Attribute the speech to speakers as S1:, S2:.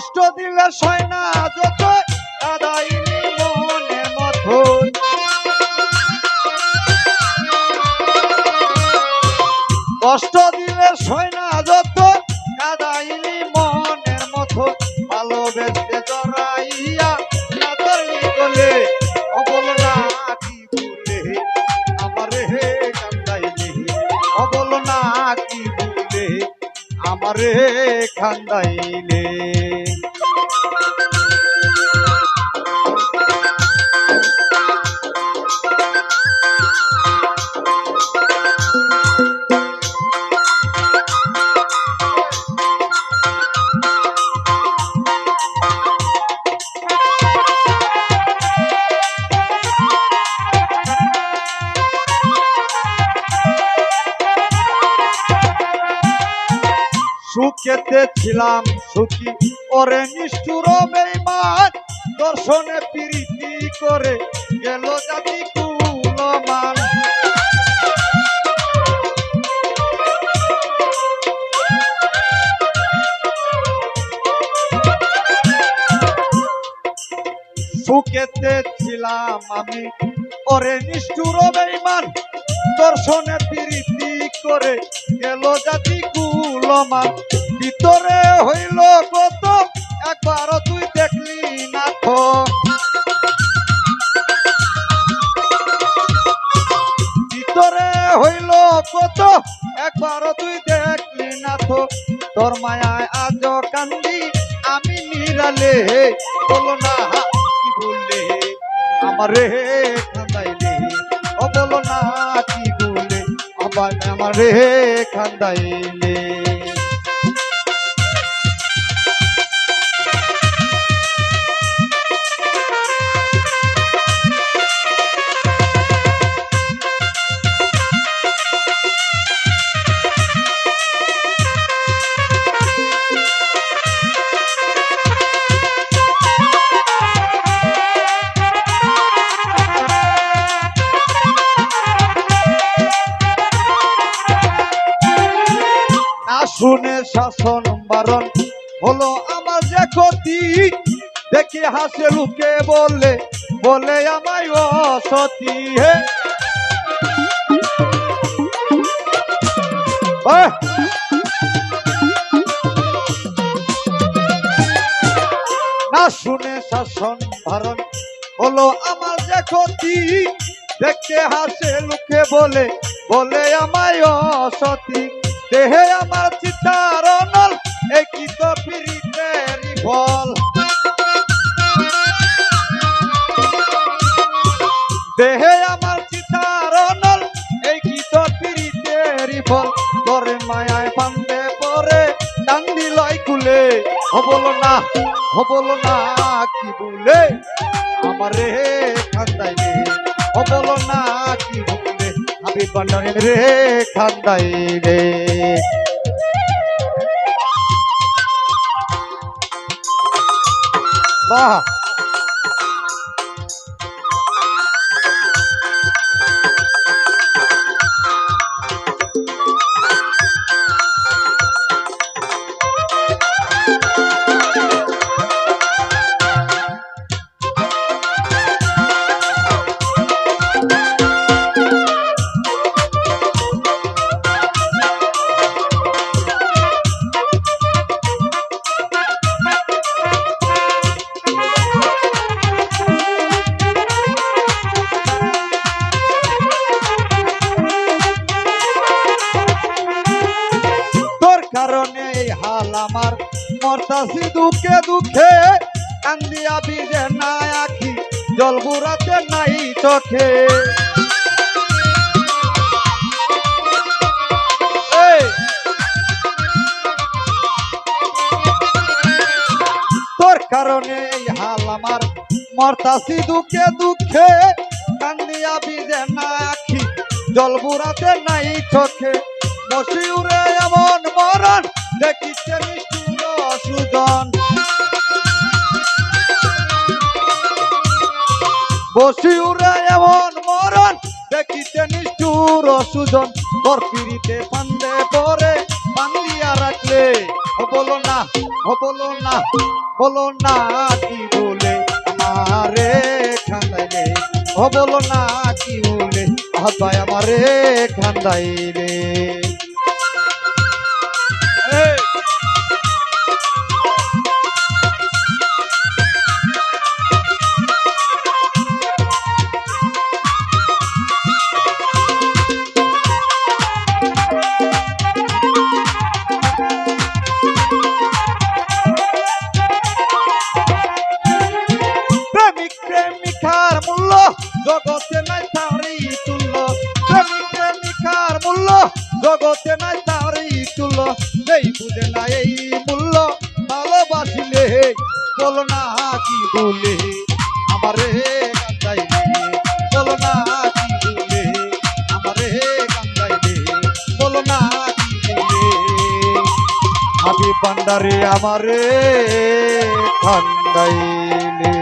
S1: কষ্ট দিলে সয় না যত কাদাইনি মনের মতো কষ্ট দিলে সয় না যত কাদাইনি মনের মতো ভালোবেসে জড়াইয়া নাদরি গলে অবল না কি বলে আমারে হে কান্দাইলে, অবল না কি বলে আমারে খান্দাইলে সুখেতে ছিলাম সুখী ওরে নিষ্ঠুর বেইমান, দর্শনে প্রীতি করে গেল জাতি কুলমান। সুখেতে ছিলাম আমি ওরে নিষ্ঠুর বেইমান দর্শনে প্রীতি করে গেল জাতি কুলমান। ভিতরে হইল কত একবার তুই দেখলি না তো। ভিতরে হইল কত একবার তুই দেখলি না তো। তোর মায়ায় আজ কান্দি, আমি নিরালে। বলো না, কি বললে? আমারে কান্দাইলে ও বলো না কি বললে আবার আমারে কান্দাইলে না শুনে শাসন বারণ হলো আমার যে ক্ষতি। দেখি হাসে লুকে বলে বলে আমায় অসতি হে! না শুনে শাসন ধারণ হলো আমার যে ক্ষতি। দেখে হাসে লুকে বলে বলে আমায় অসতি। দেহে আমার চিতার নল এই কি তো পিরিতেরি ফল। দেহে আমার চিতার নল এই কি তো পিরিতেরি ফল। করে মায়ায় পান্দে পরে ডান্ডি লয় কুলে হবল না হবল না, কি বলে? আমারে খান্দাইলে হবল না বান্ডারে রে খান্দাইলে বাহ! আমার মরতাছি দুঃখে দুঃখে, কান্দিয়া বিজে না আখি জল বুড়াতে নাই চোখে! তোর কারণে হাল আমার মরতাছি দুঃখে দুঃখে, কান্দিয়া বিজে না আখি জল বুড়াতে নাই চোখে মশিউরে এমন মরণ দেখিতে নিষ্ঠুর সুজন বসিউরে এমন মরণ দেখিতে নিষ্ঠুর সুজন তোর পিড়িতে ফান্দে পরে বান্দিয়া রাখলে হব বলো না ও বলো না বলো না কি বলে আমারে খান্দাইলে ও বলো না কি বলে আমারে, খান্দাইলে। জগতে নাই তারি তুল্য এই বুঝে না এই মূল্য। ভালোবাসিলে বলো না কি বলে আমারে আমারে বলো না পান্ডারে আমারে কান্দাইলে